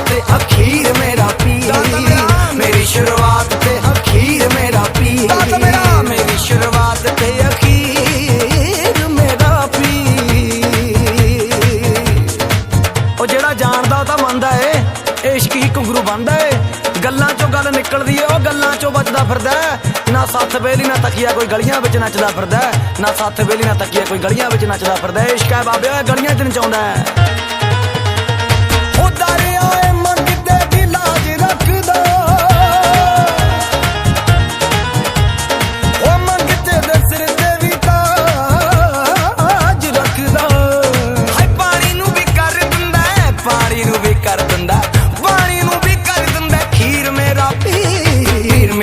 ਤੇ ਅਖੀਰ ਮੇਰਾ ਪੀਰ। ਮੇਰੀ। ਸ਼ੁਰੂਆਤ ਤੇ ਅਖੀਰ ਮੇਰਾ ਪੀਰ। ਮੇਰੀ। ਸ਼ੁਰੂਆਤ ਤੇ ਅਖੀਰ ਮੇਰਾ ਪੀਰ। ਉਹ ਜਿਹੜਾ ਜਾਣਦਾ ਤਾਂ ਮੰਨਦਾ ਏ ਇਸ਼ਕ ਹੀ ਘੁੰਗਰੂ ਬੰਦਾ ਏ। ਗੱਲਾਂ ਚੋਂ ਗੱਲ ਨਿਕਲਦੀ ਏ ਉਹ ਗੱਲਾਂ ਚੋਂ ਬਚਦਾ ਫਿਰਦਾ ਨਾ ਸੱਥ ਵੇਲੀ ਨਾ ਤਕੀਆ ਕੋਈ ਗਲੀਆਂ ਵਿੱਚ ਨੱਚਦਾ ਫਿਰਦਾ ਨਾ ਸੱਥ ਵੇਲੀ ਨਾ ਤਕੀਆ ਕੋਈ ਗਲੀਆਂ ਵਿੱਚ ਨੱਚਦਾ ਫਿਰਦਾ ਇਸ਼ਕ ਹੈ ਬਾਬੇ ਗਲੀਆਂ 'ਚ ਨਚਾਉਂਦਾ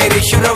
రిషుల